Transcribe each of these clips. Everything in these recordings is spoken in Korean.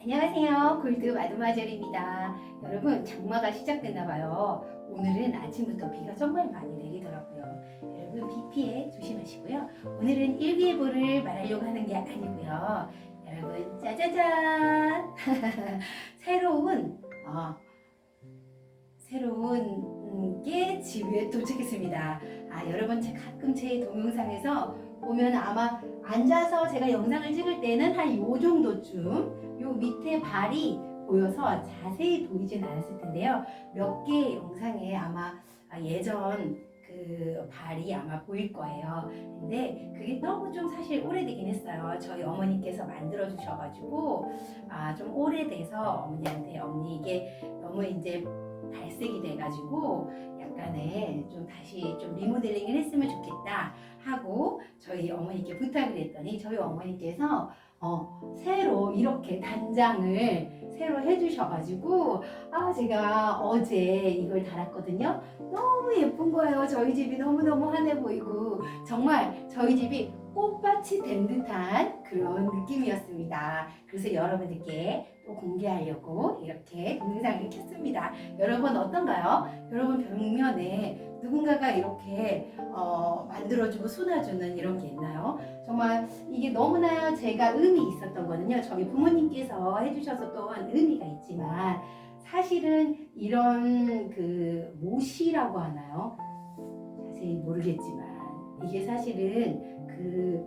안녕하세요. 골드 마드마젤입니다. 여러분, 장마가 시작됐나 봐요. 오늘은 아침부터 비가 정말 많이 내리더라고요. 여러분, 비 피해 조심하시고요. 오늘은 일기예보를 말하려고 하는 게 아니고요. 여러분, 짜자잔! 새로운, 어, 새로운 음, 게 집에 도착했습니다. 아, 여러분, 제 가끔 제 동영상에서 보면 아마 앉아서 제가 영상을 찍을 때는 한 요 정도쯤 요 밑에 발이 보여서 자세히 보이진 않았을 텐데요. 몇개 영상에 아마 아, 예전 그 발이 아마 보일 거예요. 근데 그게 너무 좀 사실 오래되긴 했어요. 저희 어머니께서 만들어 주셔가지고 아, 좀 오래돼서 어머니한테 어머니 이게 너무 이제 발색이 돼가지고 약간의 좀 다시 좀 리모델링을 했으면 좋겠다 하고 저희 어머니께 부탁을 했더니 저희 어머니께서 어, 새로 이렇게 단장을 새로 해주셔가지고 아 제가 어제 이걸 달았거든요. 너무 예쁜 거예요. 저희 집이 너무너무 환해 보이고 정말 저희 집이 꽃밭이 된 듯한 그런 느낌이었습니다. 그래서 여러분들께 또 공개하려고 이렇게 동영상을 켰습니다. 여러분 어떤가요? 여러분 벽면에 누군가가 이렇게 어, 만들어주고 쏟아주는 이런 게 있나요? 정말 이게 너무나 제가 의미 있었던 거는요. 저희 부모님께서 해주셔서 또한 의미가 있지만 사실은 이런 그 못이라고 하나요? 자세히 모르겠지만 이게 사실은 그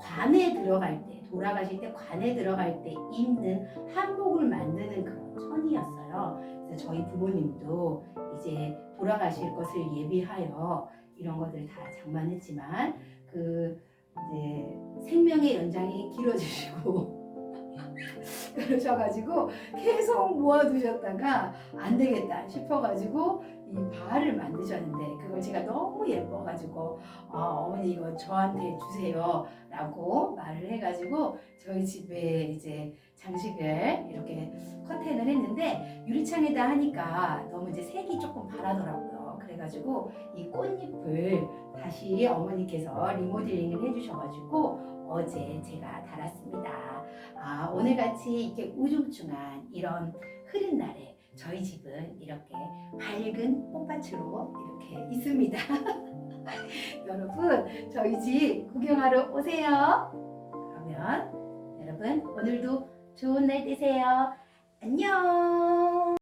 관에 들어갈 때 돌아가실 때 관에 들어갈 때 입는 한복을 만드는 그런 천이었어요. 그래서 저희 부모님도 이제 돌아가실 것을 예비하여 이런 것들을 다 장만했지만 그 이제 생명의 연장이 길어지시고 그러셔가지고 계속 모아두셨다가 안 되겠다 싶어가지고 이 발을 만드셨는데 그걸 제가 너무 예뻐가지고 어, 어머니 이거 저한테 주세요 라고 말을 해가지고 저희 집에 이제 장식을 이렇게 커튼을 했는데 유리창에다 하니까 너무 이제 색이 조금 바라더라고요. 그래가지고 이 꽃잎을 다시 어머니께서 리모델링을 해주셔가지고 어제 제가 달았습니다. 아, 오늘같이 이렇게 우중충한 이런 흐린 날에 저희 집은 이렇게 밝은 꽃밭으로 이렇게 있습니다. 여러분, 저희 집 구경하러 오세요. 그러면 여러분, 오늘도 좋은 날 되세요. 안녕!